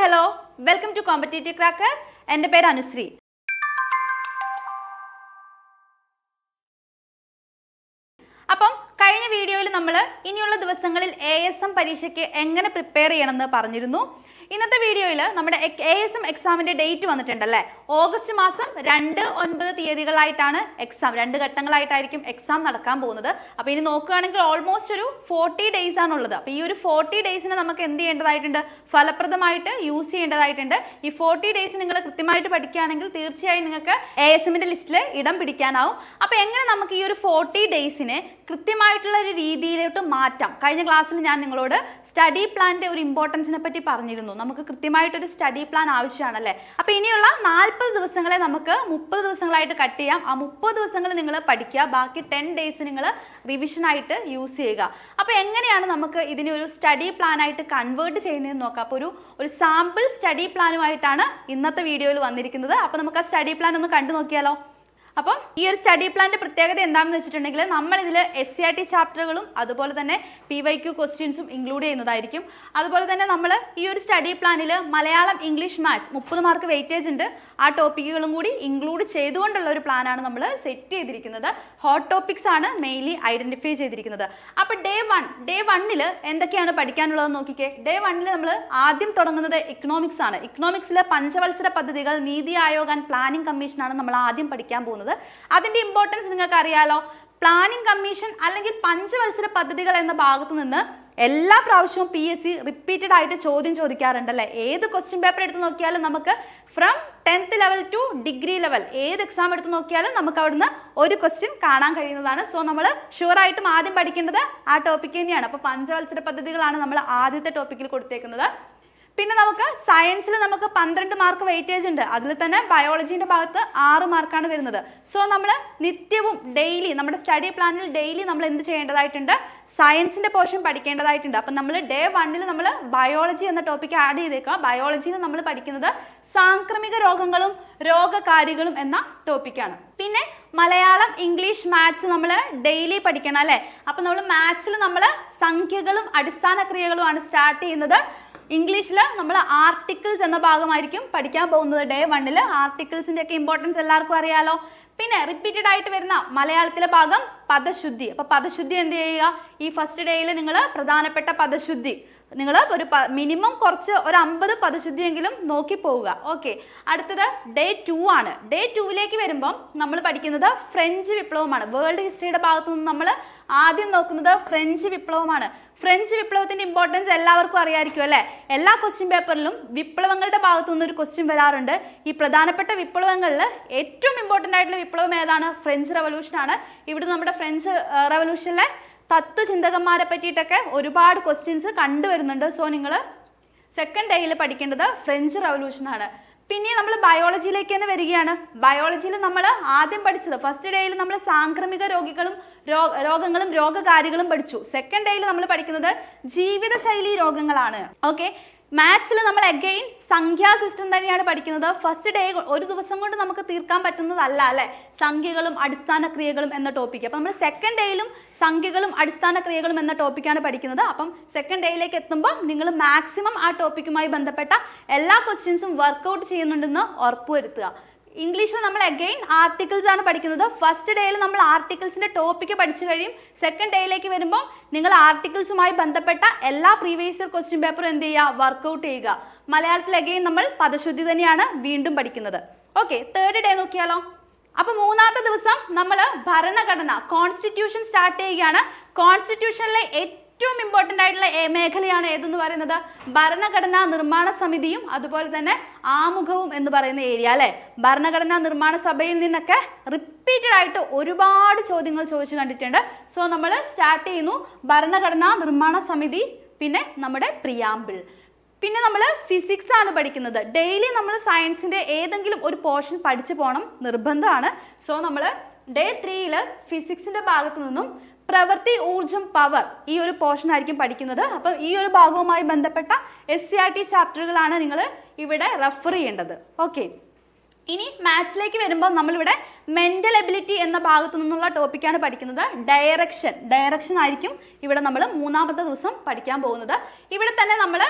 Hello welcome to competitive cracker എന്റെ പേര് അനുശ്രീ. അപ്പം കഴിഞ്ഞ വീഡിയോയിൽ നമ്മൾ ഇനിയുള്ള ദിവസങ്ങളിൽ എ എസ് എം പരീക്ഷയ്ക്ക് എങ്ങനെ പ്രിപ്പയർ ചെയ്യണമെന്ന് പറഞ്ഞിരുന്നു. ഇന്നത്തെ വീഡിയോയിൽ നമ്മുടെ എ എസ് എം എക്സാമിന്റെ ഡേറ്റ് വന്നിട്ടുണ്ടല്ലേ? ഓഗസ്റ്റ് മാസം രണ്ട് ഒൻപത് തീയതികളായിട്ടാണ് എക്സാം രണ്ട് ഘട്ടങ്ങളായിട്ടായിരിക്കും എക്സാം നടക്കാൻ പോകുന്നത്. അപ്പോൾ ഇനി നോക്കുകയാണെങ്കിൽ ഓൾമോസ്റ്റ് ഒരു ഫോർട്ടി ഡേയ്സ് ആണുള്ളത്. അപ്പോൾ ഈ ഒരു ഫോർട്ടി ഡേയ്സിന് നമുക്ക് എന്ത് ചെയ്യേണ്ടതായിട്ടുണ്ട്? ഫലപ്രദമായിട്ട് യൂസ് ചെയ്യേണ്ടതായിട്ടുണ്ട്. ഈ ഫോർട്ടി ഡേയ്സ് നിങ്ങൾ കൃത്യമായിട്ട് പഠിക്കുകയാണെങ്കിൽ തീർച്ചയായും നിങ്ങൾക്ക് എ എസ് എമ്മിന്റെ ലിസ്റ്റിൽ ഇടം പിടിക്കാനാവും. അപ്പോൾ എങ്ങനെ നമുക്ക് ഈ ഒരു ഫോർട്ടി ഡേയ്സിനെ കൃത്യമായിട്ടുള്ള ഒരു രീതിയിലോട്ട് മാറ്റാം? കഴിഞ്ഞ ക്ലാസ്സിൽ ഞാൻ നിങ്ങളോട് സ്റ്റഡി പ്ലാന്റെ ഒരു ഇമ്പോർട്ടൻസിനെ പറ്റി പറഞ്ഞിരുന്നു. നമുക്ക് കൃത്യമായിട്ടൊരു സ്റ്റഡി പ്ലാൻ ആവശ്യമാണല്ലേ? അപ്പൊ ഇനിയുള്ള നാൽപ്പത് ദിവസങ്ങളെ നമുക്ക് മുപ്പത് ദിവസങ്ങളായിട്ട് കട്ട് ചെയ്യാം. ആ മുപ്പത് ദിവസങ്ങൾ നിങ്ങൾ പഠിക്കുക. ബാക്കി ടെൻ ഡേയ്സ് നിങ്ങൾ റിവിഷൻ ആയിട്ട് യൂസ് ചെയ്യുക. അപ്പൊ എങ്ങനെയാണ് നമുക്ക് ഇതിനെ ഒരു സ്റ്റഡി പ്ലാൻ ആയിട്ട് കൺവേർട്ട് ചെയ്യുന്നതെന്ന് നോക്കാം. അപ്പോൾ ഒരു ഒരു സാമ്പിൾ സ്റ്റഡി പ്ലാനുമായിട്ടാണ് ഇന്നത്തെ വീഡിയോയിൽ വന്നിരിക്കുന്നത്. അപ്പൊ നമുക്ക് ആ സ്റ്റഡി പ്ലാൻ ഒന്ന് കണ്ടു നോക്കിയാലോ അപ്പം ഈ ഒരു സ്റ്റഡി പ്ലാന്റെ പ്രത്യേകത എന്താണെന്ന് വെച്ചിട്ടുണ്ടെങ്കിൽ നമ്മൾ ഇതിൽ എസ് സി ആർ ടി ചാപ്റ്ററുകളും അതുപോലെ തന്നെ പി വൈ ക്യു ക്വസ്റ്റ്യൻസും ഇൻക്ലൂഡ് ചെയ്യുന്നതായിരിക്കും. അതുപോലെ തന്നെ നമ്മൾ ഈ ഒരു സ്റ്റഡി പ്ലാനിൽ മലയാളം ഇംഗ്ലീഷ് മാത്സ് മുപ്പത് മാർക്ക് വെയിറ്റേജ് ഉണ്ട്. ആ ടോപ്പിക്കുകളും കൂടി ഇൻക്ലൂഡ് ചെയ്തുകൊണ്ടുള്ള ഒരു പ്ലാനാണ് നമ്മൾ സെറ്റ് ചെയ്തിരിക്കുന്നത്. ഹോട്ട് ടോപ്പിക്സ് ആണ് മെയിൻലി ഐഡന്റിഫൈ ചെയ്തിരിക്കുന്നത്. അപ്പൊ ഡേ വൺ ഡേ വണ്ണിൽ എന്തൊക്കെയാണ് പഠിക്കാനുള്ളതെന്ന് നോക്കിക്കേ. ഡേ വണ്ണിൽ നമ്മൾ ആദ്യം തുടങ്ങുന്നത് ഇക്കണോമിക്സ് ആണ്. ഇക്കണോമിക്സിലെ പഞ്ചവത്സര പദ്ധതികൾ NITI Aayog and planning commission ആണ് നമ്മൾ ആദ്യം പഠിക്കാൻ പോകുന്നത്. അതിന്റെ ഇമ്പോർട്ടൻസ് നിങ്ങൾക്ക് അറിയാലോ പ്ലാനിംഗ് കമ്മീഷൻ അല്ലെങ്കിൽ പഞ്ചവത്സര പദ്ധതികൾ എന്ന ഭാഗത്ത് നിന്ന് എല്ലാ പ്രാവശ്യവും പി എസ് സി റിപ്പീറ്റഡ് ആയിട്ട് ചോദ്യം ചോദിക്കാറുണ്ടല്ലേ? ഏത് ക്വസ്റ്റ്യൻ പേപ്പർ എടുത്ത് നോക്കിയാലും നമുക്ക് from tenth level to degree level ഏത് എക്സാം എടുത്ത് നോക്കിയാലും നമുക്ക് അവിടുന്ന് ഒരു ക്വസ്റ്റ്യൻ കാണാൻ കഴിയുന്നതാണ്. സോ നമ്മൾ ഷുവർ ആയിട്ടും ആദ്യം പഠിക്കേണ്ടത് ആ ടോപ്പിക് തന്നെയാണ്. അപ്പോൾ പഞ്ചവത്സര പദ്ധതികളാണ് നമ്മൾ ആദ്യത്തെ ടോപ്പിക്കിൽ കൊടുത്തേക്കുന്നത്. പിന്നെ നമുക്ക് സയൻസിൽ നമുക്ക് പന്ത്രണ്ട് മാർക്ക് വെയിറ്റേജ് ഉണ്ട്. അതിൽ തന്നെ ബയോളജീന്റെ ഭാഗത്ത് ആറ് മാർക്കാണ് വരുന്നത്. സോ നമ്മൾ നിത്യവും ഡെയിലി നമ്മുടെ സ്റ്റഡി പ്ലാനിൽ ഡെയിലി നമ്മൾ എന്ത് ചെയ്യേണ്ടതായിട്ടുണ്ട്? സയൻസിന്റെ പോർഷൻ പഠിക്കേണ്ടതായിട്ടുണ്ട്. അപ്പം നമ്മൾ ഡേ വണ്ണിൽ നമ്മൾ ബയോളജി എന്ന ടോപ്പിക് ആഡ് ചെയ്തേക്കുക. ബയോളജിയിൽ നമ്മൾ പഠിക്കുന്നത് സാംക്രമിക രോഗങ്ങളും രോഗകാരികളും എന്ന ടോപ്പിക്കാണ് പിന്നെ മലയാളം ഇംഗ്ലീഷ് മാത്സ് നമ്മൾ ഡെയിലി പഠിക്കണം അല്ലേ? അപ്പം നമ്മൾ മാത്സിൽ നമ്മൾ സംഖ്യകളും അടിസ്ഥാന ക്രിയകളുമാണ് സ്റ്റാർട്ട് ചെയ്യുന്നത്. ഇംഗ്ലീഷിൽ നമ്മൾ ആർട്ടിക്കിൾസ് എന്ന ഭാഗമായിരിക്കും പഠിക്കാൻ പോകുന്നത്. ഡേ വണ്ണിൽ ആർട്ടിക്കിൾസിന്റെ ഒക്കെ ഇമ്പോർട്ടൻസ് എല്ലാവർക്കും അറിയാലോ. പിന്നെ റിപ്പീറ്റഡ് ആയിട്ട് വരുന്ന മലയാളത്തിലെ ഭാഗം പദശുദ്ധി. അപ്പൊ പദശുദ്ധി എന്ത് ചെയ്യുക? ഈ ഫസ്റ്റ് ഡേയിൽ നിങ്ങൾ പ്രധാനപ്പെട്ട പദശുദ്ധി. നിങ്ങൾ ഒരു മിനിമം കുറച്ച് ഒരു അമ്പത് പദശുദ്ധിയെങ്കിലും നോക്കി പോവുക. ഓക്കെ അടുത്തത് ഡേ ടു ആണ്. ഡേ ടൂവിലേക്ക് വരുമ്പം നമ്മൾ പഠിക്കുന്നത് ഫ്രഞ്ച് വിപ്ലവമാണ്. വേൾഡ് ഹിസ്റ്ററിയുടെ ഭാഗത്തു നിന്ന് നമ്മൾ ആദ്യം നോക്കുന്നത് ഫ്രഞ്ച് വിപ്ലവമാണ്. ഫ്രഞ്ച് വിപ്ലവത്തിന്റെ ഇമ്പോർട്ടൻസ് എല്ലാവർക്കും അറിയായിരിക്കും അല്ലേ? എല്ലാ ക്വസ്റ്റ്യൻ പേപ്പറിലും വിപ്ലവങ്ങളുടെ ഭാഗത്തു നിന്ന് ഒരു ക്വസ്റ്റ്യൻ വരാറുണ്ട്. ഈ പ്രധാനപ്പെട്ട വിപ്ലവങ്ങളിൽ ഏറ്റവും ഇമ്പോർട്ടന്റ് ആയിട്ടുള്ള വിപ്ലവം ഏതാണ്? ഫ്രഞ്ച് റവല്യൂഷൻ ആണ്. ഇവിടെ നമ്മുടെ ഫ്രഞ്ച് റവല്യൂഷനിലെ തത്വചിന്തകന്മാരെ പറ്റിയിട്ടൊക്കെ ഒരുപാട് ക്വസ്റ്റ്യൻസ് കണ്ടുവരുന്നുണ്ട്. സോ നിങ്ങൾ സെക്കൻഡ് ഡേയിൽ പഠിക്കേണ്ടത് ഫ്രഞ്ച് റവല്യൂഷൻ ആണ്. പിന്നെ നമ്മൾ ബയോളജിയിലേക്ക് തന്നെ വരികയാണ്. ബയോളജിയിൽ നമ്മൾ ആദ്യം പഠിച്ചത് ഫസ്റ്റ് ഡേയിൽ നമ്മൾ സാംക്രമിക രോഗികളും രോഗങ്ങളും രോഗകാരികളും പഠിച്ചു. സെക്കൻഡ് ഡേയിൽ നമ്മൾ പഠിക്കുന്നത് ജീവിതശൈലി രോഗങ്ങളാണ്. ഓക്കെ മാത്സിൽ നമ്മൾ അഗെയിൻ സംഖ്യാ സിസ്റ്റം തന്നെയാണ് പഠിക്കുന്നത്. ഫസ്റ്റ് ഡേ ഒരു ദിവസം കൊണ്ട് നമുക്ക് തീർക്കാൻ പറ്റുന്നതല്ല അല്ലെ? സംഖ്യകളും അടിസ്ഥാന ക്രിയകളും എന്ന ടോപ്പിക്ക് അപ്പം നമ്മൾ സെക്കൻഡ് ഡേയിലും സംഖ്യകളും അടിസ്ഥാന ക്രിയകളും എന്ന ടോപ്പിക്കാണ് പഠിക്കുന്നത്. അപ്പം സെക്കൻഡ് ഡേയിലേക്ക് എത്തുമ്പോൾ നിങ്ങൾ മാക്സിമം ആ ടോപ്പിക്കുമായി ബന്ധപ്പെട്ട എല്ലാ ക്വസ്റ്റ്യൻസും വർക്കൗട്ട് ചെയ്യുന്നുണ്ടെന്ന് ഉറപ്പുവരുത്തുക. ഇംഗ്ലീഷിൽ നമ്മൾ അഗെയിൻ ആർട്ടിക്കിൾസ് ആണ് പഠിക്കുന്നത്. ഫസ്റ്റ് ഡേയിൽ നമ്മൾ ആർട്ടിക്കിൾസിന്റെ ടോപ്പിക്ക് പഠിച്ചു കഴിയും. സെക്കൻഡ് ഡേയിലേക്ക് വരുമ്പോൾ നിങ്ങൾ ആർട്ടിക്കിൾസുമായി ബന്ധപ്പെട്ട എല്ലാ പ്രീവിയസ് ഇയർ ക്വസ്റ്റ്യൻ പേപ്പറും എന്ത് ചെയ്യുക? വർക്കൗട്ട് ചെയ്യുക. മലയാളത്തിൽ അഗെയിൻ നമ്മൾ പദശുദ്ധി തന്നെയാണ് വീണ്ടും പഠിക്കുന്നത്. ഓക്കെ തേർഡ് ഡേ നോക്കിയാലോ? അപ്പൊ മൂന്നാമത്തെ ദിവസം നമ്മൾ ഭരണഘടന കോൺസ്റ്റിറ്റ്യൂഷൻ സ്റ്റാർട്ട് ചെയ്യുകയാണ്. കോൺസ്റ്റിറ്റ്യൂഷനിലെ ഏറ്റവും ഇമ്പോർട്ടന്റ് ആയിട്ടുള്ള മേഖലയാണ് ഏതെന്ന് പറയുന്നത്? ഭരണഘടനാ നിർമ്മാണ സമിതിയും അതുപോലെ തന്നെ ആമുഖവും എന്ന് പറയുന്ന ഏരിയ അല്ലെ? ഭരണഘടനാ നിർമ്മാണ സഭയിൽ നിന്നൊക്കെ റിപ്പീറ്റഡ് ആയിട്ട് ഒരുപാട് ചോദ്യങ്ങൾ ചോദിച്ചു കണ്ടിട്ടുണ്ട്. സോ നമ്മൾ സ്റ്റാർട്ട് ചെയ്യുന്നു ഭരണഘടനാ നിർമ്മാണ സമിതി പിന്നെ നമ്മുടെ പ്രിയാമ്പിൾ പിന്നെ നമ്മൾ ഫിസിക്സ് ആണ് പഠിക്കുന്നത്. ഡെയിലി നമ്മൾ സയൻസിന്റെ ഏതെങ്കിലും ഒരു പോർഷൻ പഠിച്ചു പോകണം നിർബന്ധമാണ്. സോ നമ്മൾ ഡേ ത്രീയിൽ ഫിസിക്സിന്റെ ഭാഗത്തു നിന്നും പ്രവൃത്തി ഊർജം പവർ ഈ ഒരു പോർഷൻ ആയിരിക്കും പഠിക്കുന്നത്. അപ്പം ഈ ഒരു ഭാഗവുമായി ബന്ധപ്പെട്ട എസ് സി ആർ ടി ചാപ്റ്ററുകളാണ് നിങ്ങൾ ഇവിടെ റെഫർ ചെയ്യേണ്ടത്. ഓക്കെ ഇനി മാത്സിലേക്ക് വരുമ്പോൾ നമ്മളിവിടെ മെന്റൽ എബിലിറ്റി എന്ന ഭാഗത്തു നിന്നുള്ള ടോപ്പിക്കാണ് പഠിക്കുന്നത്. ഡയറക്ഷൻ ഡയറക്ഷൻ ആയിരിക്കും ഇവിടെ നമ്മൾ മൂന്നാമത്തെ ദിവസം പഠിക്കാൻ പോകുന്നത്. ഇവിടെ തന്നെ നമ്മൾ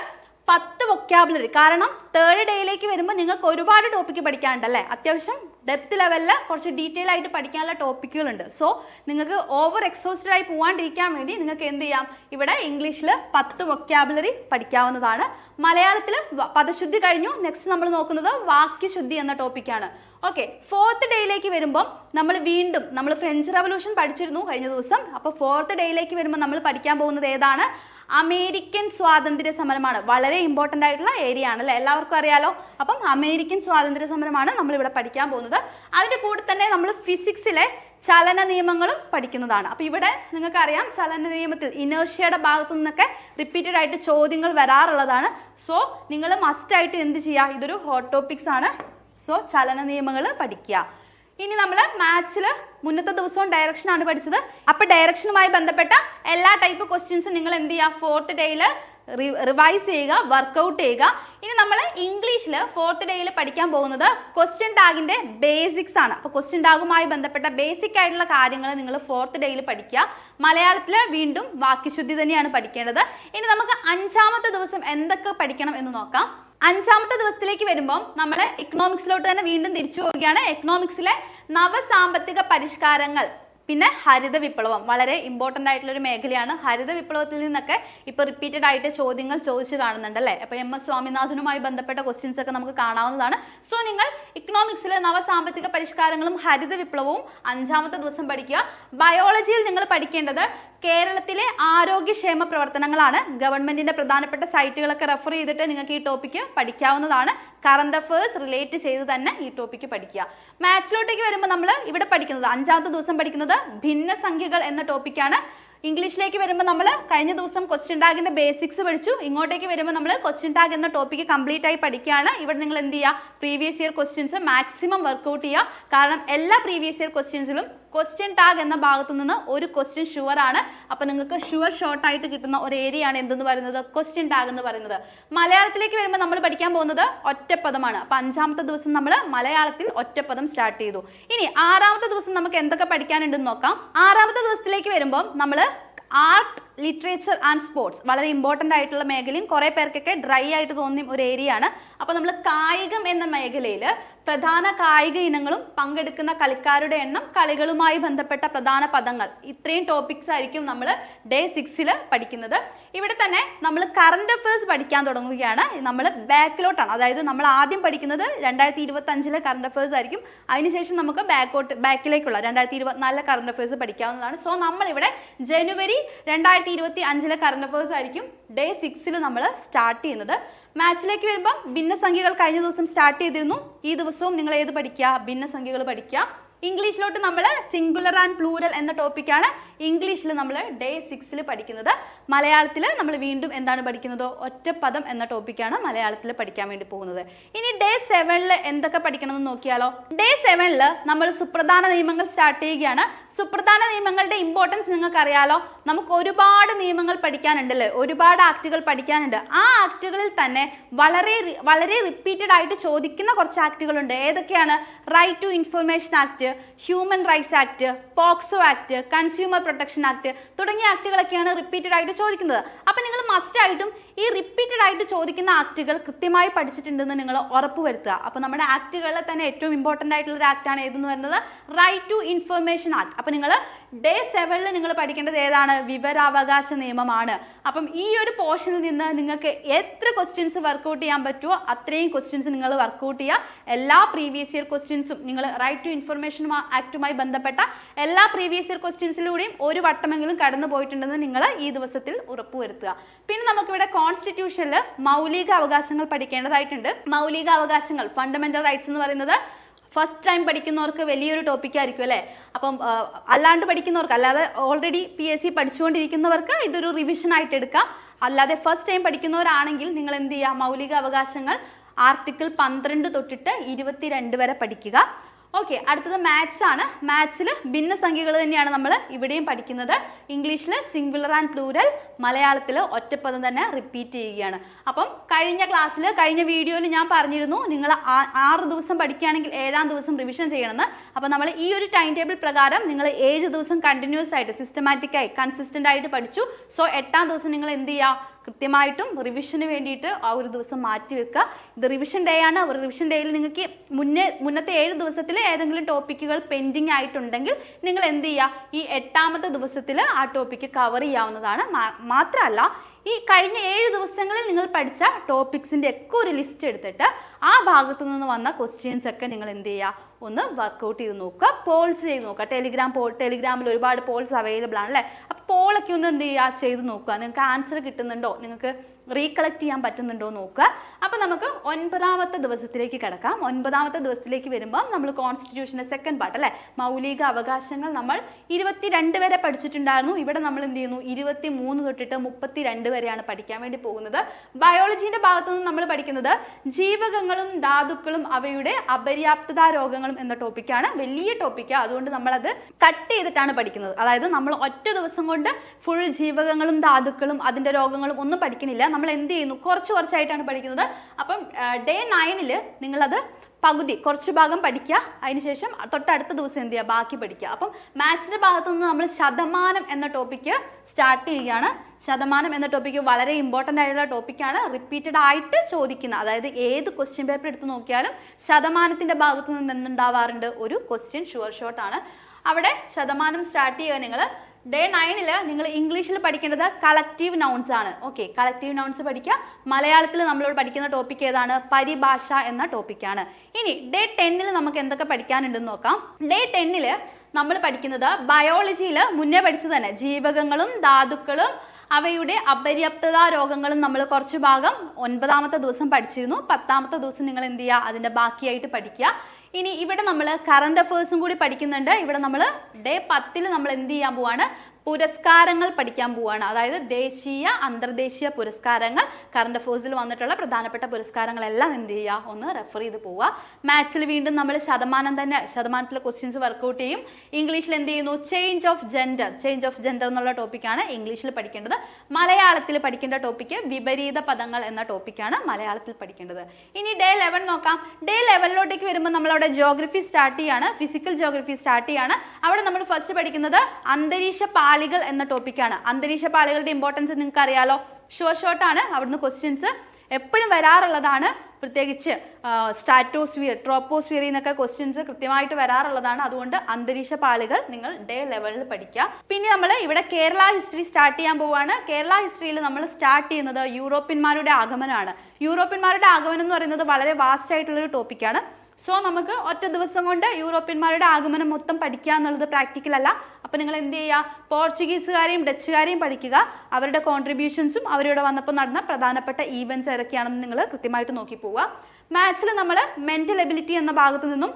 പത്ത് വൊക്കാബുലറി കാരണം തേർഡ് ഡേയിലേക്ക് വരുമ്പോൾ നിങ്ങൾക്ക് ഒരുപാട് ടോപ്പിക്ക് പഠിക്കാനുണ്ടല്ലേ? അത്യാവശ്യം ഡെപ്ത് ലെവലിൽ കുറച്ച് ഡീറ്റെയിൽ ആയിട്ട് പഠിക്കാനുള്ള ടോപ്പിക്കുകളുണ്ട് സോ നിങ്ങൾക്ക് ഓവർ എക്സോസ്റ്റഡ് ആയി പോകാണ്ടിരിക്കാൻ വേണ്ടി നിങ്ങൾക്ക് എന്ത് ചെയ്യാം? ഇവിടെ ഇംഗ്ലീഷിൽ പത്ത് വൊക്കാബുലറി പഠിക്കാവുന്നതാണ്. മലയാളത്തിൽ പദശുദ്ധി കഴിഞ്ഞു. നെക്സ്റ്റ് നമ്മൾ നോക്കുന്നത് വാക്യശുദ്ധി എന്ന ടോപ്പിക്കാണ് ഓക്കെ ഫോർത്ത് ഡേയിലേക്ക് വരുമ്പോൾ നമ്മൾ വീണ്ടും നമ്മൾ ഫ്രഞ്ച് റവല്യൂഷൻ പഠിച്ചിരുന്നു കഴിഞ്ഞ ദിവസം. അപ്പോൾ ഫോർത്ത് ഡേയിലേക്ക് വരുമ്പോൾ നമ്മൾ പഠിക്കാൻ പോകുന്നത് ഏതാണ്? അമേരിക്കൻ സ്വാതന്ത്ര്യ സമരമാണ്. വളരെ ഇമ്പോർട്ടന്റ് ആയിട്ടുള്ള ഏരിയ ആണ് അല്ലേ? എല്ലാവർക്കും അറിയാലോ? അപ്പം അമേരിക്കൻ സ്വാതന്ത്ര്യ സമരമാണ് നമ്മൾ ഇവിടെ പഠിക്കാൻ പോകുന്നത്. അതിന്റെ കൂടെ തന്നെ നമ്മൾ ഫിസിക്സിലെ ചലന നിയമങ്ങളും പഠിക്കുന്നതാണ്. അപ്പോൾ ഇവിടെ നിങ്ങൾക്കറിയാം ചലന നിയമത്തിൽ ഇനേർഷ്യയുടെ ഭാഗത്തു നിന്നൊക്കെ റിപ്പീറ്റഡ് ആയിട്ട് ചോദ്യങ്ങൾ വരാറുള്ളതാണ്. സോ നിങ്ങൾ മസ്റ്റായിട്ട് എന്ത് ചെയ്യുക? ഇതൊരു ഹോട്ട് ടോപ്പിക്സ് ആണ്. സോ ചലന നിയമങ്ങൾ പഠിക്കുക. ഇനി നമ്മൾ മാത്സിൽ മുന്നത്തെ ദിവസവും ഡയറക്ഷൻ ആണ് പഠിച്ചത്. അപ്പൊ ഡയറക്ഷനുമായി ബന്ധപ്പെട്ട എല്ലാ ടൈപ്പ് ക്വസ്റ്റ്യൻസും നിങ്ങൾ എന്ത് ചെയ്യുക? ഫോർത്ത് ഡേയിൽ റിവൈസ് ചെയ്യുക വർക്കൗട്ട് ചെയ്യുക. ഇനി നമ്മൾ ഇംഗ്ലീഷിൽ ഫോർത്ത് ഡേയിൽ പഠിക്കാൻ പോകുന്നത് ക്വസ്റ്റ്യൻ ടാഗിന്റെ ബേസിക്സ് ആണ്. അപ്പോൾ ക്വസ്റ്റ്യൻ ടാഗുമായി ബന്ധപ്പെട്ട ബേസിക് ആയിട്ടുള്ള കാര്യങ്ങൾ നിങ്ങൾ ഫോർത്ത് ഡേയിൽ പഠിക്കുക. മലയാളത്തിൽ വീണ്ടും വാക്യശുദ്ധി തന്നെയാണ് പഠിക്കേണ്ടത്. ഇനി നമുക്ക് അഞ്ചാമത്തെ ദിവസം എന്തൊക്കെ പഠിക്കണം എന്ന് നോക്കാം. അഞ്ചാമത്തെ ദിവസത്തിലേക്ക് വരുമ്പോൾ നമ്മൾ ഇക്കണോമിക്സിലോട്ട് തന്നെ വീണ്ടും തിരിച്ചു പോവുകയാണ്. എക്കണോമിക്സിലെ നവസാമ്പത്തിക പരിഷ്കാരങ്ങൾ പിന്നെ ഹരിത വിപ്ലവം വളരെ ഇമ്പോർട്ടന്റ് ആയിട്ടുള്ള ഒരു മേഖലയാണ്. ഹരിത വിപ്ലവത്തിൽ നിന്നൊക്കെ ഇപ്പോൾ റിപ്പീറ്റഡ് ആയിട്ട് ചോദ്യങ്ങൾ ചോദിച്ചു കാണുന്നുണ്ട് അല്ലേ? അപ്പോൾ എം എസ് സ്വാമിനാഥനുമായി ബന്ധപ്പെട്ട ക്വസ്റ്റ്യൻസ് ഒക്കെ നമുക്ക് കാണാവുന്നതാണ്. സോ നിങ്ങൾ ഇക്കണോമിക്സിലെ നവസാമ്പത്തിക പരിഷ്കാരങ്ങളും ഹരിത വിപ്ലവവും അഞ്ചാമത്തെ ദിവസം പഠിക്കുക. ബയോളജിയിൽ നിങ്ങൾ പഠിക്കേണ്ടത് കേരളത്തിലെ ആരോഗ്യക്ഷേമ പ്രവർത്തനങ്ങളാണ് ഗവൺമെന്റിന്റെ പ്രധാനപ്പെട്ട സൈറ്റുകളൊക്കെ റെഫർ ചെയ്തിട്ട് നിങ്ങൾക്ക് ഈ ടോപ്പിക്ക് പഠിക്കാവുന്നതാണ്. കറണ്ട് അഫേഴ്സ് റിലേറ്റ് ചെയ്ത് തന്നെ ഈ ടോപ്പിക്ക് പഠിക്കുക. മാത്സിലോട്ടേക്ക് വരുമ്പോൾ നമ്മൾ ഇവിടെ പഠിക്കുന്നത് അഞ്ചാമത്തെ ദിവസം പഠിക്കുന്നത് ഭിന്നസംഖ്യകൾ എന്ന ടോപ്പിക്കാണ് ഇംഗ്ലീഷിലേക്ക് വരുമ്പോൾ നമ്മൾ കഴിഞ്ഞ ദിവസം ക്വസ്റ്റ്യൻ ടാഗിന്റെ ബേസിക്സ് പഠിച്ചു. ഇങ്ങോട്ടേക്ക് വരുമ്പോൾ നമ്മൾ ക്വസ്റ്റ്യൻ ടാഗ് എന്ന ടോപ്പിക്ക് കംപ്ലീറ്റ് ആയി പഠിക്കുകയാണ്. ഇവിടെ നിങ്ങൾ എന്ത് ചെയ്യുക? Previous year questions maximum workout ചെയ്യുക. കാരണം എല്ലാ പ്രീവിയസ് ഇയർ ക്വസ്റ്റ്യൻസിലും ക്വസ്റ്റ്യൻ ടാഗ് എന്ന ഭാഗത്തു നിന്ന് ഒരു ക്വസ്റ്റ്യൻ ഷുവർ ആണ്. അപ്പൊ നിങ്ങൾക്ക് ഷുവർ ഷോർട്ട് ആയിട്ട് കിട്ടുന്ന ഒരു ഏരിയ ആണ് എന്തെന്ന് പറയുന്നത്? ക്വസ്റ്റ്യൻ ടാഗ് എന്ന് പറയുന്നത്. മലയാളത്തിലേക്ക് വരുമ്പോൾ നമ്മൾ പഠിക്കാൻ പോകുന്നത് ഒറ്റപ്പദമാണ്. അപ്പൊ അഞ്ചാമത്തെ ദിവസം നമ്മൾ മലയാളത്തിൽ ഒറ്റപ്പദം സ്റ്റാർട്ട് ചെയ്തു. ഇനി ആറാമത്തെ ദിവസം നമുക്ക് എന്തൊക്കെ പഠിക്കാനുണ്ടെന്ന് നോക്കാം. ആറാമത്തെ ദിവസത്തിലേക്ക് വരുമ്പോൾ നമ്മൾ ആർട്ട് ലിറ്ററേച്ചർ ആൻഡ് സ്പോർട്സ് വളരെ ഇമ്പോർട്ടന്റ് ആയിട്ടുള്ള മേഖലയും കുറേ പേർക്കൊക്കെ ഡ്രൈ ആയിട്ട് തോന്നിയ ഒരു ഏരിയ ആണ്. അപ്പോൾ നമ്മൾ കായികം എന്ന മേഖലയിൽ പ്രധാന കായിക ഇനങ്ങളും പങ്കെടുക്കുന്ന കളിക്കാരുടെ എണ്ണം കളികളുമായി ബന്ധപ്പെട്ട പ്രധാന പദങ്ങൾ. ഇത്രയും ടോപ്പിക്സ് ആയിരിക്കും നമ്മൾ ഡേ സിക്സിൽ പഠിക്കുന്നത്. ഇവിടെ തന്നെ നമ്മൾ കറണ്ട് അഫയേഴ്സ് പഠിക്കാൻ തുടങ്ങുകയാണ്. നമ്മൾ ബാക്കിലോട്ടാണ്. അതായത് നമ്മൾ ആദ്യം പഠിക്കുന്നത് രണ്ടായിരത്തി ഇരുപത്തി അഞ്ചിലെ കറണ്ട് അഫയേഴ്സ് ആയിരിക്കും അതിനുശേഷം നമുക്ക് ബാക്കോട്ട് ബാക്കിലേക്കുള്ള രണ്ടായിരത്തി ഇരുപത്തിനാലിലെ കറണ്ട് അഫയേഴ്സ് പഠിക്കാവുന്നതാണ്. സോ നമ്മളിവിടെ ജനുവരി രണ്ടായിരത്തി ഇരുപത്തി അഞ്ചിലെ കറണ്ട് അഫേഴ്സ് ആയിരിക്കും ഡേ സിക്സിൽ നമ്മൾ സ്റ്റാർട്ട് ചെയ്യുന്നത്. മാത്സിലേക്ക് വരുമ്പോൾ ഭിന്നസംഖ്യകൾ കഴിഞ്ഞ ദിവസം സ്റ്റാർട്ട് ചെയ്തിരുന്നു. ഈ ദിവസവും നിങ്ങൾ ഏത് പഠിക്കുക? ഭിന്നസംഖ്യകൾ പഠിക്കുക. ഇംഗ്ലീഷിലോട്ട് നമ്മൾ സിംഗുലർ ആൻഡ് പ്ലൂരൽ എന്ന ടോപ്പിക്കാണ് ഇംഗ്ലീഷിൽ നമ്മൾ ഡേ സിക്സിൽ പഠിക്കുന്നത്. മലയാളത്തിൽ നമ്മൾ വീണ്ടും എന്താണ് പഠിക്കുന്നത്? പദം എന്ന ടോപ്പിക്കാണ് മലയാളത്തിൽ പഠിക്കാൻ വേണ്ടി പോകുന്നത്. ഇനി ഡേ സെവനിൽ എന്തൊക്കെ പഠിക്കണമെന്ന് നോക്കിയാലോ? ഡേ സെവനിൽ നമ്മൾ സുപ്രധാന നിയമങ്ങൾ സ്റ്റാർട്ട് ചെയ്യുകയാണ്. സുപ്രധാന നിയമങ്ങളുടെ ഇമ്പോർട്ടൻസ് നിങ്ങൾക്ക് അറിയാലോ നമുക്ക് ഒരുപാട് നിയമങ്ങൾ പഠിക്കാനുണ്ടല്ലേ ഒരുപാട് ആക്റ്റുകൾ പഠിക്കാനുണ്ട്. ആ ആക്റ്റുകളിൽ തന്നെ വളരെ വളരെ റിപ്പീറ്റഡ് ആയിട്ട് ചോദിക്കുന്ന കുറച്ച് ആക്റ്റുകളുണ്ട് ഏതൊക്കെയാണ്? Right to information act human rights act POCSO act consumer protection act തുടങ്ങിയ ആക്ടുകളൊക്കെയാണ് റിപ്പീറ്റഡ് ആയിട്ട് ചോദിക്കുന്നത്. അപ്പം നിങ്ങൾ മസ്റ്റ് ആയിട്ടും ഈ റിപ്പീറ്റഡ് ആയിട്ട് ചോദിക്കുന്ന ആക്ടുകൾ കൃത്യമായി പഠിച്ചിട്ടുണ്ടെന്ന് നിങ്ങൾ ഉറപ്പുവരുത്തുക. അപ്പോൾ നമ്മുടെ ആക്ടുകളിൽ തന്നെ ഏറ്റവും ഇമ്പോർട്ടന്റ് ആയിട്ടുള്ള ഒരു ആക്ടാണ് ഏതെന്ന് പറയുന്നത്? റൈറ്റ് ടു ഇൻഫർമേഷൻ ആക്ട് അപ്പോൾ നിങ്ങൾ ഡേ സെവനിൽ നിങ്ങൾ പഠിക്കേണ്ടത് ഏതാണ്? വിവരാവകാശ നിയമമാണ്. അപ്പം ഈ ഒരു പോർഷനിൽ നിന്ന് നിങ്ങൾക്ക് എത്ര ക്വസ്റ്റ്യൻസ് വർക്കൗട്ട് ചെയ്യാൻ പറ്റുമോ അത്രയും ക്വസ്റ്റ്യൻസ് നിങ്ങൾ വർക്കൗട്ട് ചെയ്യുക എല്ലാ പ്രീവിയസ് ഇയർ ക്വസ്റ്റ്യൻസും നിങ്ങൾ റൈറ്റ് ടു ഇൻഫർമേഷൻ ആക്ടുമായി ബന്ധപ്പെട്ട എല്ലാ പ്രീവിയസ് ഇയർ ക്വസ്റ്റ്യൻസിലൂടെയും ഒരു വട്ടമെങ്കിലും കടന്നു പോയിട്ടുണ്ടെന്ന് നിങ്ങൾ ഈ ദിവസത്തിൽ ഉറപ്പുവരുത്തുക. പിന്നെ നമുക്കിവിടെ കോൺസ്റ്റിറ്റ്യൂഷനിൽ മൗലിക അവകാശങ്ങൾ പഠിക്കേണ്ടതായിട്ടുണ്ട്. മൗലിക അവകാശങ്ങൾ ഫണ്ടമെന്റൽ റൈറ്റ്സ് എന്ന് പറയുന്നത് ഫസ്റ്റ് ടൈം പഠിക്കുന്നവർക്ക് വലിയൊരു ടോപ്പിക് ആയിരിക്കും അല്ലേ? അപ്പം അല്ലാണ്ട് പഠിക്കുന്നവർക്ക് അല്ലാതെ ഓൾറെഡി പി എസ് സി പഠിച്ചുകൊണ്ടിരിക്കുന്നവർക്ക് ഇതൊരു റിവിഷൻ ആയിട്ട് എടുക്കാം. അല്ലാതെ ഫസ്റ്റ് ടൈം പഠിക്കുന്നവരാണെങ്കിൽ നിങ്ങൾ എന്ത് ചെയ്യുക മൗലിക അവകാശങ്ങൾ ആർട്ടിക്കിൾ പന്ത്രണ്ട് തൊട്ടിട്ട് ഇരുപത്തിരണ്ട് വരെ പഠിക്കുക. ഓക്കെ അടുത്തത് മാത്സ് ആണ്. മാത്സിൽ ഭിന്നസംഖ്യകൾ തന്നെയാണ് നമ്മൾ ഇവിടെയും പഠിക്കുന്നത്. ഇംഗ്ലീഷിൽ സിംഗുലർ ആൻഡ് പ്ലൂരൽ മലയാളത്തിൽ ഒറ്റപ്പദം തന്നെ റിപ്പീറ്റ് ചെയ്യുകയാണ്. അപ്പം കഴിഞ്ഞ ക്ലാസ്സിൽ കഴിഞ്ഞ വീഡിയോയിൽ ഞാൻ പറഞ്ഞിരുന്നു നിങ്ങൾ ആറ് ദിവസം പഠിക്കുകയാണെങ്കിൽ ഏഴാം ദിവസം റിവിഷൻ ചെയ്യണമെന്ന്. അപ്പോൾ നമ്മൾ ഈ ഒരു ടൈം ടേബിൾ പ്രകാരം നിങ്ങൾ ഏഴ് ദിവസം കണ്ടിന്യൂസ് ആയിട്ട് സിസ്റ്റമാറ്റിക്കായി കൺസിസ്റ്റന്റ് ആയിട്ട് പഠിച്ചു. സോ എട്ടാം ദിവസം നിങ്ങൾ എന്ത് ചെയ്യുക? കൃത്യമായിട്ടും റിവിഷന് വേണ്ടിയിട്ട് ആ ഒരു ദിവസം മാറ്റി വെക്കുക. ഇത് റിവിഷൻ ഡേ ആണ്. ഒരു റിവിഷൻ ഡേയിൽ നിങ്ങൾക്ക് മുന്നേ മുന്നത്തെ ഏഴ് ദിവസത്തിൽ ഏതെങ്കിലും ടോപ്പിക്കുകൾ പെൻഡിങ് ആയിട്ടുണ്ടെങ്കിൽ നിങ്ങൾ എന്ത് ചെയ്യുക? ഈ എട്ടാമത്തെ ദിവസത്തിൽ ആ ടോപ്പിക്ക് കവർ ചെയ്യാവുന്നതാണ്. മാത്രമല്ല ഈ കഴിഞ്ഞ ഏഴ് ദിവസങ്ങളിൽ നിങ്ങൾ പഠിച്ച ടോപ്പിക്സിന്റെ ഒക്കെ ഒരു ലിസ്റ്റ് എടുത്തിട്ട് ആ ഭാഗത്തു നിന്ന് വന്ന ക്വസ്റ്റ്യൻസ് ഒക്കെ നിങ്ങൾ എന്ത് ചെയ്യുക ഒന്ന് വർക്കൗട്ട് ചെയ്ത് നോക്കുക. പോൾസ് ചെയ്ത് നോക്കുക. ടെലിഗ്രാം പോൾ ടെലിഗ്രാമിൽ ഒരുപാട് പോൾസ് അവൈലബിൾ ആണ് അല്ലേ അപ്പോൾ പോളൊക്കെ ഒന്ന് എന്ത് ചെയ്യുക ചെയ്ത് നോക്കുക. നിങ്ങൾക്ക് ആൻസർ കിട്ടുന്നുണ്ടോ? നിങ്ങൾക്ക് റീകളക്ട് ചെയ്യാൻ പറ്റുന്നുണ്ടോ നോക്കുക. അപ്പോൾ നമുക്ക് ഒൻപതാമത്തെ ദിവസത്തിലേക്ക് കിടക്കാം. ഒൻപതാമത്തെ ദിവസത്തിലേക്ക് വരുമ്പോൾ നമ്മൾ കോൺസ്റ്റിറ്റ്യൂഷന്റെ സെക്കൻഡ് പാർട്ട് അല്ലേ? മൗലിക അവകാശങ്ങൾ നമ്മൾ ഇരുപത്തിരണ്ട് വരെ പഠിച്ചിട്ടുണ്ടായിരുന്നു. ഇവിടെ നമ്മൾ എന്ത് ചെയ്യുന്നു? ഇരുപത്തി മൂന്ന് തൊട്ടിട്ട് മുപ്പത്തി രണ്ട് വരെയാണ് പഠിക്കാൻ വേണ്ടി പോകുന്നത്. ബയോളജീന്റെ ഭാഗത്തു നിന്ന് നമ്മൾ പഠിക്കുന്നത് ജീവകങ്ങളും ധാതുക്കളും അവയുടെ അപര്യാപ്തത രോഗങ്ങളും എന്ന ടോപ്പിക്കാണ് വലിയ ടോപ്പിക്കാണ് അതുകൊണ്ട് നമ്മളത് കട്ട് ചെയ്തിട്ടാണ് പഠിക്കുന്നത്. അതായത് നമ്മൾ ഒറ്റ ദിവസം കൊണ്ട് ഫുൾ ജീവകങ്ങളും ധാതുക്കളും അതിന്റെ രോഗങ്ങളും ഒന്നും പഠിക്കുന്നില്ല നമ്മൾ എന്ത് ചെയ്യുന്നു കുറച്ച് കുറച്ചായിട്ടാണ് പഠിക്കുന്നത്. അപ്പം ഡേ നയനിൽ നിങ്ങളത് പകുതി കുറച്ച് ഭാഗം പഠിക്കുക അതിനുശേഷം തൊട്ടടുത്ത ദിവസം എന്ത് ചെയ്യുക ബാക്കി പഠിക്കുക അപ്പം മാത്സിന്റെ ഭാഗത്തു നിന്ന് നമ്മൾ ശതമാനം എന്ന ടോപ്പിക്ക് സ്റ്റാർട്ട് ചെയ്യുകയാണ്. ശതമാനം എന്ന ടോപ്പിക്ക് വളരെ ഇമ്പോർട്ടന്റ് ആയിട്ടുള്ള ടോപ്പിക്കാണ് റിപ്പീറ്റഡ് ആയിട്ട് ചോദിക്കുന്ന അതായത് ഏത് ക്വസ്റ്റ്യൻ പേപ്പർ എടുത്ത് നോക്കിയാലും ശതമാനത്തിന്റെ ഭാഗത്തു നിന്ന് എന്തുണ്ടാവാറുണ്ട്? ഒരു ക്വസ്റ്റ്യൻ ഷുവർ ഷോട്ടാണ് അവിടെ ശതമാനം സ്റ്റാർട്ട് ചെയ്യുക നിങ്ങൾ ഡേ നയനിൽ നിങ്ങൾ ഇംഗ്ലീഷിൽ പഠിക്കേണ്ടത് കളക്റ്റീവ് നൗൺസ് ആണ്. ഓക്കെ കളക്റ്റീവ് നൗൺസ് പഠിക്കുക മലയാളത്തിൽ നമ്മളോട് പഠിക്കുന്ന ടോപ്പിക് ഏതാണ്? പരിഭാഷ എന്ന ടോപ്പിക്കാണ് ഇനി ഡേ ടെന്നിൽ നമുക്ക് എന്തൊക്കെ പഠിക്കാനുണ്ടെന്ന് നോക്കാം. ഡേ ടെന്നിൽ നമ്മൾ പഠിക്കുന്നത് ബയോളജിയിൽ മുന്നേ പഠിച്ചത് തന്നെ. ജീവകങ്ങളും ധാതുക്കളും അവയുടെ അപര്യാപ്തത രോഗങ്ങളും നമ്മൾ കുറച്ച് ഭാഗം ഒൻപതാമത്തെ ദിവസം പഠിച്ചിരുന്നു. പത്താമത്തെ ദിവസം നിങ്ങൾ എന്ത് ചെയ്യുക? അതിന്റെ ബാക്കിയായിട്ട് പഠിക്കുക. ഇനി ഇവിടെ നമ്മൾ കറണ്ട് അഫേഴ്സും കൂടി പഠിക്കുന്നുണ്ട്. ഇവിടെ നമ്മൾ ഡേ പത്തിൽ നമ്മൾ എന്ത് ചെയ്യാൻ പോവാണ്? പുരസ്കാരങ്ങൾ പഠിക്കാൻ പോവുകയാണ് അതായത് ദേശീയ അന്തർദേശീയ പുരസ്കാരങ്ങൾ കറണ്ട് അഫേഴ്സിൽ വന്നിട്ടുള്ള പ്രധാനപ്പെട്ട പുരസ്കാരങ്ങളെല്ലാം എന്ത് ചെയ്യുക? ഒന്ന് റെഫർ ചെയ്ത് പോവുക. മാത്സിൽ വീണ്ടും നമ്മൾ ശതമാനം തന്നെ ശതമാനത്തിലെ ക്വസ്റ്റ്യൻസ് വർക്കൗട്ട് ചെയ്യും. ഇംഗ്ലീഷിൽ എന്ത് ചെയ്യുന്നു? Change of gender change of gender എന്നുള്ള ടോപ്പിക്കാണ് ഇംഗ്ലീഷിൽ പഠിക്കേണ്ടത്. മലയാളത്തിൽ പഠിക്കേണ്ട ടോപ്പിക്ക് വിപരീത പദങ്ങൾ എന്ന ടോപ്പിക്കാണ് മലയാളത്തിൽ പഠിക്കേണ്ടത്. ഇനി ഡേ ലെവൻ നോക്കാം. ഡേ ലെവനിലോട്ടേക്ക് വരുമ്പോൾ നമ്മൾ അവിടെ ജോഗ്രഫി സ്റ്റാർട്ട് ചെയ്യാണ്. ഫിസിക്കൽ ജോഗ്രഫി സ്റ്റാർട്ട് ചെയ്യാണ്. അവിടെ നമ്മൾ ഫസ്റ്റ് പഠിക്കുന്നത് അന്തരീക്ഷ പാളികൾ എന്ന ടോപ്പിക്കാണ്. അന്തരീക്ഷ പാളികളുടെ ഇമ്പോർട്ടൻസ് നിങ്ങൾക്ക് അറിയാലോ ഷുവർ ഷോട്ടാണ് അവിടുന്ന് ക്വസ്റ്റ്യൻസ് എപ്പോഴും വരാറുള്ളതാണ്. പ്രത്യേകിച്ച് സ്റ്റാറ്റോസ്ഫിയർ ട്രോപ്പോസ്ഫിയറിൽ നിന്നൊക്കെ ക്വസ്റ്റ്യൻസ് കൃത്യമായിട്ട് വരാറുള്ളതാണ്. അതുകൊണ്ട് അന്തരീക്ഷ പാളികൾ നിങ്ങൾ ഡേ ലെവലിൽ പഠിക്കുക. പിന്നെ നമ്മൾ ഇവിടെ കേരള ഹിസ്റ്ററി സ്റ്റാർട്ട് ചെയ്യാൻ പോവുകയാണ് കേരള ഹിസ്റ്ററിയിൽ നമ്മൾ സ്റ്റാർട്ട് ചെയ്യുന്നത് യൂറോപ്യന്മാരുടെ ആഗമനമാണ്. യൂറോപ്യന്മാരുടെ ആഗമനം എന്ന് പറയുന്നത് വളരെ വാസ്റ്റ് ആയിട്ടുള്ളൊരു ടോപ്പിക്കാണ് സോ നമുക്ക് ഒറ്റ ദിവസം കൊണ്ട് യൂറോപ്യന്മാരുടെ ആഗമനം മൊത്തം പഠിക്കുക എന്നുള്ളത് പ്രാക്ടിക്കൽ അല്ല. അപ്പോൾ നിങ്ങൾ എന്ത് ചെയ്യുക? പോർച്ചുഗീസുകാരെയും ഡച്ചുകാരെയും പഠിക്കുക. അവരുടെ കോൺട്രിബ്യൂഷൻസും അവരിവിടെ വന്നപ്പോൾ നടന്ന പ്രധാനപ്പെട്ട ഈവന്റ്സ് ഏതൊക്കെയാണെന്ന് നിങ്ങൾ കൃത്യമായിട്ട് നോക്കി പോവുക. മാത്സിൽ നമ്മൾ മെന്റൽ എബിലിറ്റി എന്ന ഭാഗത്തു നിന്നും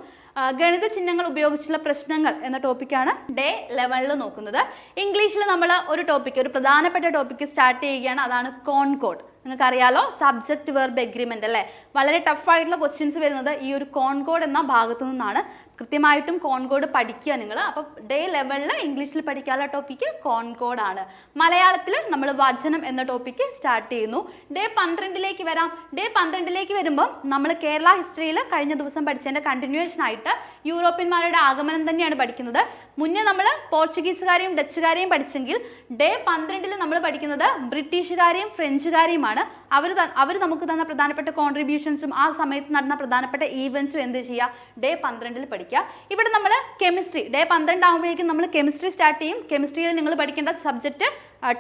ഗണിത ചിഹ്നങ്ങൾ ഉപയോഗിച്ചുള്ള പ്രശ്നങ്ങൾ എന്ന ടോപ്പിക്കാണ് ഡേ ലെവലിൽ നോക്കുന്നത്. ഇംഗ്ലീഷിൽ നമ്മൾ ഒരു ടോപ്പിക് ഒരു പ്രധാനപ്പെട്ട ടോപ്പിക്ക് സ്റ്റാർട്ട് ചെയ്യുകയാണ്. അതാണ് കോൺകോഡ് നിങ്ങൾക്ക് സബ്ജക്റ്റ് വെർബ് എഗ്രിമെന്റ് അല്ലേ? വളരെ ടഫായിട്ടുള്ള ക്വസ്റ്റ്യൻസ് വരുന്നത് ഈ ഒരു കോൺകോഡ് എന്ന ഭാഗത്തു നിന്നാണ്. കൃത്യമായിട്ടും കോൺകോഡ് പഠിക്കുക നിങ്ങൾ. അപ്പോൾ ഡേ ലെവലിൽ ഇംഗ്ലീഷിൽ പഠിക്കാനുള്ള ടോപ്പിക്ക് കോൺകോഡ് ആണ്. മലയാളത്തിൽ നമ്മൾ വചനം എന്ന ടോപ്പിക്ക് സ്റ്റാർട്ട് ചെയ്യുന്നു. ഡേ പന്ത്രണ്ടിലേക്ക് വരാം. ഡേ പന്ത്രണ്ടിലേക്ക് വരുമ്പോൾ നമ്മൾ കേരള ഹിസ്റ്ററിയിൽ കഴിഞ്ഞ ദിവസം പഠിച്ചതിന്റെ കണ്ടിന്യൂവേഷൻ ആയിട്ട് യൂറോപ്യന്മാരുടെ ആഗമനം തന്നെയാണ് പഠിക്കുന്നത്. മുന്നേ നമ്മൾ പോർച്ചുഗീസുകാരെയും ഡച്ചുകാരെയും പഠിച്ചെങ്കിൽ ഡേ പന്ത്രണ്ടിൽ നമ്മൾ പഠിക്കുന്നത് ബ്രിട്ടീഷുകാരെയും ഫ്രഞ്ചുകാരെയുമാണ്. അവർ അവർ നമുക്ക് തന്ന പ്രധാനപ്പെട്ട കോൺട്രിബ്യൂഷൻസും ആ സമയത്ത് നടന്ന പ്രധാനപ്പെട്ട ഈവൻസും എന്ത് ചെയ്യുക ഡേ പന്ത്രണ്ടിൽ പഠിക്കുക. ഇവിടെ നമ്മൾ കെമിസ്ട്രി ഡേ പന്ത്രണ്ട് ആകുമ്പോഴേക്കും നമ്മൾ കെമിസ്ട്രി സ്റ്റാർട്ട് ചെയ്യും കെമിസ്ട്രിയിൽ നിങ്ങൾ പഠിക്കേണ്ട സബ്ജക്റ്റ്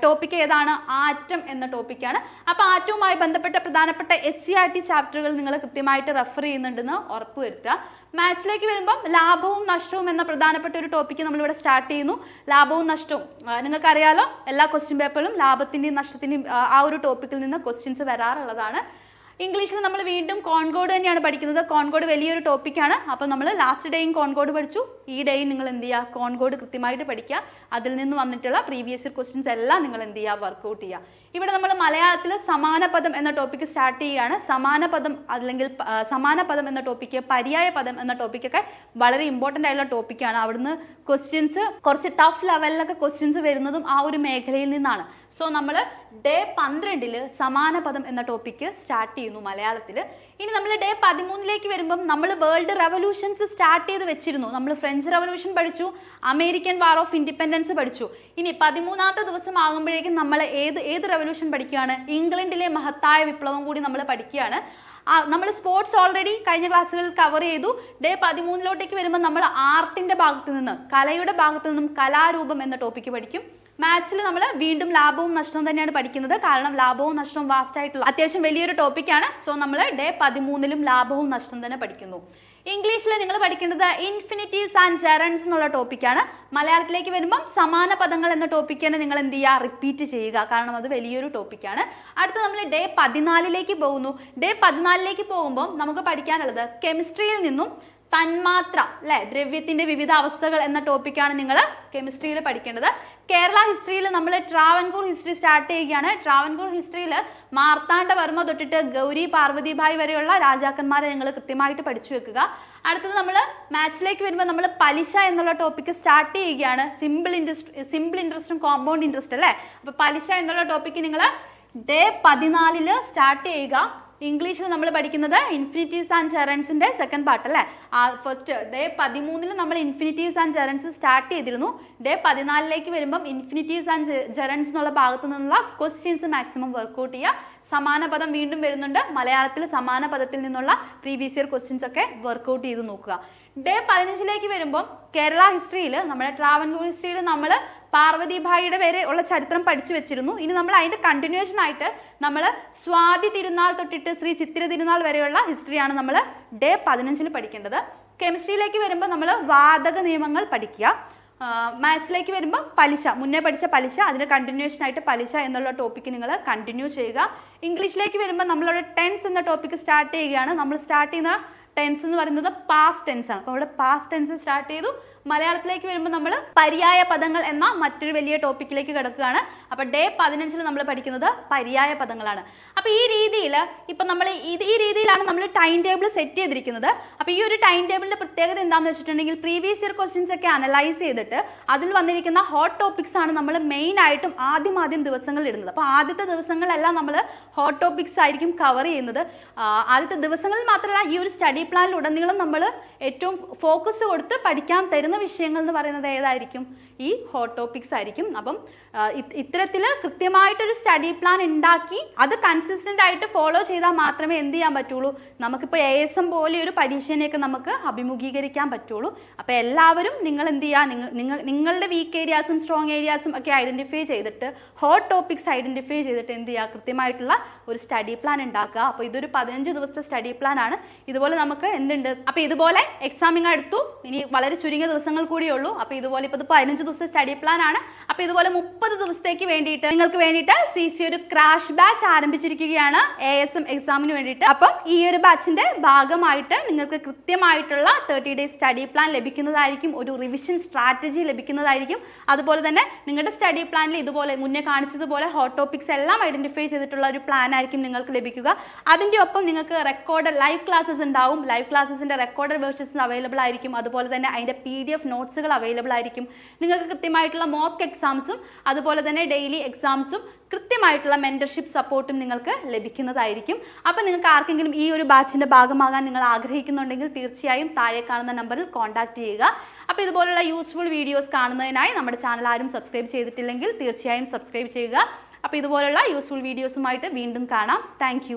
ടോപ്പിക് ഏതാണ്? ആറ്റം എന്ന ടോപ്പിക്കാണ് അപ്പോൾ ആറ്റവുമായി ബന്ധപ്പെട്ട പ്രധാനപ്പെട്ട എസ് സി ആർ ടി ചാപ്റ്ററുകൾ നിങ്ങൾ കൃത്യമായിട്ട് റെഫർ ചെയ്യുന്നുണ്ടെന്ന് ഉറപ്പുവരുത്തുക. മാത്സിലേക്ക് വരുമ്പം ലാഭവും നഷ്ടവും എന്ന പ്രധാനപ്പെട്ട ഒരു ടോപ്പിക്ക് നമ്മളിവിടെ സ്റ്റാർട്ട് ചെയ്യുന്നു. ലാഭവും നഷ്ടവും. നിങ്ങൾക്കറിയാലോ എല്ലാ ക്വസ്റ്റ്യൻ പേപ്പറിലും ലാഭത്തിന്റെയും നഷ്ടത്തിന്റെയും ആ ഒരു ടോപ്പിക്കിൽ നിന്ന് ക്വസ്റ്റ്യൻസ് വരാറുള്ളതാണ്. ഇംഗ്ലീഷിൽ നമ്മൾ വീണ്ടും കോൺകോഡ് തന്നെയാണ് പഠിക്കുന്നത്. കോൺകോഡ് വലിയൊരു ടോപ്പിക്കാണ് അപ്പോൾ നമ്മൾ ലാസ്റ്റ് ഡേയും കോൺകോഡ് പഠിച്ചു. ഈ ഡേയും നിങ്ങൾ എന്ത് ചെയ്യുക? കോൺകോഡ് കൃത്യമായിട്ട് പഠിക്കുക. അതിൽ നിന്ന് വന്നിട്ടുള്ള പ്രീവിയസ് ഇയർ ക്വസ്റ്റ്യൻസ് എല്ലാം നിങ്ങൾ എന്ത് ചെയ്യുക? വർക്കൗട്ട് ചെയ്യുക. ഇവിടെ നമ്മൾ മലയാളത്തിൽ സമാന പദം എന്ന ടോപ്പിക്ക് സ്റ്റാർട്ട് ചെയ്യുകയാണ്. സമാന പദം അല്ലെങ്കിൽ സമാനപദം സമാന പദം എന്ന ടോപ്പിക്ക് പര്യായ പദം എന്ന ടോപ്പിക്കൊക്കെ വളരെ ഇമ്പോർട്ടന്റ് ആയിട്ടുള്ള ടോപ്പിക്കാണ് അവിടുന്ന് ക്വസ്റ്റ്യൻസ് കുറച്ച് ടഫ് ലെവലിലൊക്കെ ക്വസ്റ്റ്യൻസ് വരുന്നതും ആ ഒരു മേഖലയിൽ നിന്നാണ്. സോ നമ്മൾ ഡേ പന്ത്രണ്ടിൽ സമാന പദം എന്ന ടോപ്പിക്ക് സ്റ്റാർട്ട് ചെയ്യുന്നു മലയാളത്തിൽ ഇനി നമ്മൾ ഡേ പതിമൂന്നിലേക്ക് വരുമ്പം നമ്മൾ വേൾഡ് റെവല്യൂഷൻസ് സ്റ്റാർട്ട് ചെയ്ത് വെച്ചിരുന്നു. നമ്മൾ ഫ്രഞ്ച് റെവല്യൂഷൻ പഠിച്ചു അമേരിക്കൻ വാർ ഓഫ് ഇൻഡിപെൻഡൻസ് പഠിച്ചു. ഇനി പതിമൂന്നാമത്തെ ദിവസം ആകുമ്പോഴേക്കും നമ്മൾ ഏത് ഏത് റെവല്യൂഷൻ പഠിക്കുകയാണ്? ഇംഗ്ലണ്ടിലെ മഹത്തായ വിപ്ലവം കൂടി നമ്മൾ പഠിക്കുകയാണ്. നമ്മൾ സ്പോർട്സ് ഓൾറെഡി കഴിഞ്ഞ ക്ലാസ്സുകളിൽ കവർ ചെയ്തു. ഡേ പതിമൂന്നിലോട്ടേക്ക് വരുമ്പോൾ നമ്മൾ ആർട്ടിന്റെ ഭാഗത്ത് നിന്ന് കലയുടെ ഭാഗത്ത് നിന്നും കലാരൂപം എന്ന ടോപ്പിക്ക് പഠിക്കും. മാത്സിൽ നമ്മൾ വീണ്ടും ലാഭവും നഷ്ടവും തന്നെയാണ് പഠിക്കുന്നത്. കാരണം ലാഭവും നഷ്ടവും വാസ്റ്റ് ആയിട്ടുള്ള അത്യാവശ്യം വലിയൊരു ടോപ്പിക്കാണ് സോ നമ്മൾ ഡേ പതിമൂന്നിലും ലാഭവും നഷ്ടം തന്നെ പഠിക്കുന്നു. ഇംഗ്ലീഷിൽ നിങ്ങൾ പഠിക്കേണ്ടത് ഇൻഫിനിറ്റീവ്സ് ആൻഡ് ജെറൻസ് എന്നുള്ള ടോപ്പിക്കാണ് മലയാളത്തിലേക്ക് വരുമ്പം സമാന പദങ്ങൾ എന്ന ടോപ്പിക്ക് തന്നെ നിങ്ങൾ എന്ത് ചെയ്യുക? റിപ്പീറ്റ് ചെയ്യുക. കാരണം അത് വലിയൊരു ടോപ്പിക്കാണ് അടുത്ത നമ്മൾ ഡേ പതിനാലിലേക്ക് പോകുന്നു. ഡേ പതിനാലിലേക്ക് പോകുമ്പോൾ നമുക്ക് പഠിക്കാനുള്ളത് കെമിസ്ട്രിയിൽ നിന്നും തന്മാത്ര അല്ലെ? ദ്രവ്യത്തിന്റെ വിവിധ അവസ്ഥകൾ എന്ന ടോപ്പിക്കാണ് നിങ്ങൾ കെമിസ്ട്രിയിൽ പഠിക്കേണ്ടത്. കേരള ഹിസ്റ്ററിയിൽ നമ്മൾ ട്രാവൻകൂർ ഹിസ്റ്ററി സ്റ്റാർട്ട് ചെയ്യുകയാണ്. ട്രാവൻകൂർ ഹിസ്റ്ററിയിൽ മാർത്താണ്ഡവർമ്മ തൊട്ടിട്ട് ഗൗരി പാർവതിഭായ് വരെയുള്ള രാജാക്കന്മാരെ ഞങ്ങൾ കൃത്യമായിട്ട് പഠിച്ചു വെക്കുക. അടുത്തത് നമ്മൾ മാച്ചിലേക്ക് വരുമ്പോൾ നമ്മൾ പലിശ എന്നുള്ള ടോപ്പിക്ക് സ്റ്റാർട്ട് ചെയ്യുകയാണ്. സിമ്പിൾ ഇൻട്രസ്റ്റ് സിമ്പിൾ ഇൻട്രസ്റ്റും കോമ്പൗണ്ട് ഇൻട്രസ്റ്റ് അല്ലേ? അപ്പോൾ പലിശ എന്നുള്ള ടോപ്പിക്ക് നിങ്ങൾ ഡേ പതിനാലിൽ സ്റ്റാർട്ട് ചെയ്യുക. ഇംഗ്ലീഷിൽ നമ്മൾ പഠിക്കുന്നത് ഇൻഫിനിറ്റീവ്സ് ആൻഡ് ജെറൻസിന്റെ സെക്കൻഡ് പാർട്ട് അല്ലേ? ആ ഫസ്റ്റ് ഡേ പതിമൂന്നിൽ നമ്മൾ ഇൻഫിനിറ്റീവ്സ് ആൻഡ് ജെറൻസ് സ്റ്റാർട്ട് ചെയ്തിരുന്നു. ഡേ പതിനാലിലേക്ക് വരുമ്പം ഇൻഫിനിറ്റീവ്സ് ആൻഡ് ജെറൻസ് എന്നുള്ള ഭാഗത്തു നിന്നുള്ള ക്വസ്റ്റ്യൻസ് മാക്സിമം വർക്കൗട്ട് ചെയ്യുക. സമാന പദം വീണ്ടും വരുന്നുണ്ട്. മലയാളത്തിൽ സമാന പദത്തിൽ നിന്നുള്ള പ്രീവിയസ് ഇയർ ക്വസ്റ്റ്യൻസ് ഒക്കെ വർക്കൗട്ട് ചെയ്ത് നോക്കുക. ഡേ പതിനഞ്ചിലേക്ക് വരുമ്പോൾ കേരള ഹിസ്റ്ററിയിൽ നമ്മുടെ ട്രാവൻകൂർ ഹിസ്റ്ററിയിൽ നമ്മൾ പാർവതിഭായിയുടെ വരെ ഉള്ള ചരിത്രം പഠിച്ചു വെച്ചിരുന്നു. ഇനി നമ്മൾ അതിന്റെ കണ്ടിന്യൂഷൻ ആയിട്ട് നമ്മൾ സ്വാതി തിരുനാൾ തൊട്ടിട്ട് ശ്രീ ചിത്തിര തിരുനാൾ വരെയുള്ള ഹിസ്റ്ററിയാണ് നമ്മൾ ഡേ പതിനഞ്ചിൽ പഠിക്കേണ്ടത്. കെമിസ്ട്രിയിലേക്ക് വരുമ്പോൾ നമ്മൾ വാതക നിയമങ്ങൾ പഠിക്കുക. മാത്സിലേക്ക് വരുമ്പോൾ പലിശ മുന്നേ പഠിച്ച പലിശ അതിന്റെ കണ്ടിന്യൂഷൻ ആയിട്ട് പലിശ എന്നുള്ള ടോപ്പിക്ക് നിങ്ങൾ കണ്ടിന്യൂ ചെയ്യുക. ഇംഗ്ലീഷിലേക്ക് വരുമ്പോൾ നമ്മളുടെ ടെൻസ് എന്ന ടോപ്പിക്ക് സ്റ്റാർട്ട് ചെയ്യുകയാണ്. നമ്മൾ സ്റ്റാർട്ട് ചെയ്യുന്ന ടെൻസ് എന്ന് പറയുന്നത് പാസ്റ്റ് ടെൻസ് ആണ്. അപ്പോൾ ഇവിടെ പാസ്റ്റ് ടെൻസ് സ്റ്റാർട്ട് ചെയ്തു. മലയാളത്തിലേക്ക് വരുമ്പോൾ നമ്മൾ പര്യായ പദങ്ങൾ എന്ന മറ്റൊരു വലിയ ടോപ്പിക്കിലേക്ക് കിടക്കുകയാണ്. അപ്പോൾ ഡേ പതിനഞ്ചിൽ നമ്മൾ പഠിക്കുന്നത് പര്യായ പദങ്ങളാണ്. അപ്പോൾ ഈ രീതിയിൽ ഇപ്പം നമ്മൾ ഇത് ഈ രീതിയിലാണ് നമ്മൾ ടൈം ടേബിൾ സെറ്റ് ചെയ്തിരിക്കുന്നത്. അപ്പോൾ ഈ ഒരു ടൈം ടേബിളിന്റെ പ്രത്യേകത എന്താണെന്ന് വെച്ചിട്ടുണ്ടെങ്കിൽ പ്രീവിയസ് ഇയർ ക്വസ്റ്റ്യൻസ് ഒക്കെ അനലൈസ് ചെയ്തിട്ട് അതിൽ വന്നിരിക്കുന്ന ഹോട്ട് ടോപ്പിക്സ് ആണ് നമ്മൾ മെയിൻ ആയിട്ടും ആദ്യം ആദ്യം ദിവസങ്ങളിൽ ഇടുന്നത്. അപ്പോൾ ആദ്യത്തെ ദിവസങ്ങളെല്ലാം നമ്മൾ ഹോട്ട് ടോപ്പിക്സ് ആയിരിക്കും കവർ ചെയ്യുന്നത്. ആദ്യത്തെ ദിവസങ്ങളിൽ മാത്രമല്ല ഈ ഒരു സ്റ്റഡി പ്ലാനിൽ ഉടനീളം നമ്മൾ ഏറ്റവും ഫോക്കസ് കൊടുത്ത് പഠിക്കാൻ തരുന്ന വിഷയങ്ങൾ എന്ന് പറയുന്നത് ഏതായിരിക്കും? ഈ ഹോട്ട് ടോപ്പിക്സ് ആയിരിക്കും. അപ്പം ഇത്തരത്തിൽ കൃത്യമായിട്ടൊരു സ്റ്റഡി പ്ലാൻ ഉണ്ടാക്കി അത് കൺസിസ്റ്റന്റ് ആയിട്ട് ഫോളോ ചെയ്താൽ മാത്രമേ എന്ത് ചെയ്യാൻ പറ്റുള്ളൂ? നമുക്കിപ്പോൾ എ എസ് എം പോലെ ഒരു പരീക്ഷേനെയൊക്കെ നമുക്ക് അഭിമുഖീകരിക്കാൻ പറ്റുള്ളൂ. അപ്പോൾ എല്ലാവരും നിങ്ങൾ എന്ത് ചെയ്യുക നിങ്ങൾ നിങ്ങളുടെ വീക്ക് ഏരിയാസും സ്ട്രോങ് ഏരിയാസും ഒക്കെ ഐഡന്റിഫൈ ചെയ്തിട്ട് ഹോട്ട് ടോപ്പിക്സ് ഐഡന്റിഫൈ ചെയ്തിട്ട് എന്ത് ചെയ്യുക കൃത്യമായിട്ടുള്ള ഒരു സ്റ്റഡി പ്ലാൻ ഉണ്ടാക്കുക. അപ്പോൾ ഇതൊരു പതിനഞ്ച് ദിവസത്തെ സ്റ്റഡി പ്ലാൻ ആണ്. ഇതുപോലെ നമുക്ക് എന്തുണ്ട്? അപ്പോൾ ഇതുപോലെ എക്സാമിങ് അടുത്തു. ഇനി വളരെ ചുരുങ്ങിയ ദിവസങ്ങൾ കൂടിയേ ഉള്ളൂ. അപ്പോൾ ഇതുപോലെ ഇപ്പോൾ പതിനഞ്ച് ദിവസത്തെ സ്റ്റഡി പ്ലാൻ ആണ്. അപ്പോൾ ഇതുപോലെ മുപ്പത് ദിവസത്തേക്ക് വേണ്ടിയിട്ട് നിങ്ങൾക്ക് വേണ്ടിയിട്ട് സി സി ഒരു ക്രാഷ് ബാച്ച് ആരംഭിച്ചിരിക്കുകയാണ് എ എസ് എം എക്സാമിന് വേണ്ടിയിട്ട്. അപ്പം ഈ ഒരു ബാച്ചിന്റെ ഭാഗമായിട്ട് നിങ്ങൾക്ക് കൃത്യമായിട്ടുള്ള തേർട്ടി ഡേയ്സ് സ്റ്റഡി പ്ലാൻ ലഭിക്കുന്നതായിരിക്കും ഒരു റിവിഷൻ സ്ട്രാറ്റജി ലഭിക്കുന്നതായിരിക്കും. അതുപോലെ തന്നെ നിങ്ങളുടെ സ്റ്റഡി പ്ലാനിൽ ഇതുപോലെ മുന്നേ കാണിച്ചതുപോലെ ഹോട്ട് ടോപ്പിക്സ് എല്ലാം ഐഡന്റിഫൈ ചെയ്തിട്ടുള്ള ഒരു പ്ലാൻ ആയിരിക്കും നിങ്ങൾക്ക് ലഭിക്കുക. അതിന്റെ ഒപ്പം നിങ്ങൾക്ക് റെക്കോർഡ് ലൈവ് ക്ലാസ്സസ് ഉണ്ടാവും. ലൈവ് ക്ലാസ്സസിന്റെ റെക്കോർഡ് വേർഷൻസ് അവൈലബിൾ ആയിരിക്കും. അതുപോലെ തന്നെ അതിന്റെ പി ഡി എഫ് നോട്ട്സുകൾ അവൈലബിൾ ആയിരിക്കും. നിങ്ങൾക്ക് കൃത്യമായിട്ടുള്ള മോക്ക് എക്സാംസും അതുപോലെ തന്നെ ഡെയിലി എക്സാംസും കൃത്യമായിട്ടുള്ള മെന്റർഷിപ്പ് സപ്പോർട്ടും നിങ്ങൾക്ക് ലഭിക്കുന്നതായിരിക്കും. അപ്പോൾ നിങ്ങൾക്ക് ആർക്കെങ്കിലും ഈ ഒരു ബാച്ചിന്റെ ഭാഗമാകാൻ നിങ്ങൾ ആഗ്രഹിക്കുന്നുണ്ടെങ്കിൽ തീർച്ചയായും താഴെ കാണുന്ന നമ്പറിൽ കോൺടാക്ട് ചെയ്യുക. അപ്പോൾ ഇതുപോലുള്ള യൂസ്ഫുൾ വീഡിയോസ് കാണുന്നതിനായി നമ്മുടെ ചാനൽ ആരും സബ്സ്ക്രൈബ് ചെയ്തിട്ടില്ലെങ്കിൽ തീർച്ചയായും സബ്സ്ക്രൈബ് ചെയ്യുക. അപ്പോൾ ഇതുപോലുള്ള യൂസ്ഫുൾ വീഡിയോസുമായിട്ട് വീണ്ടും കാണാം. താങ്ക്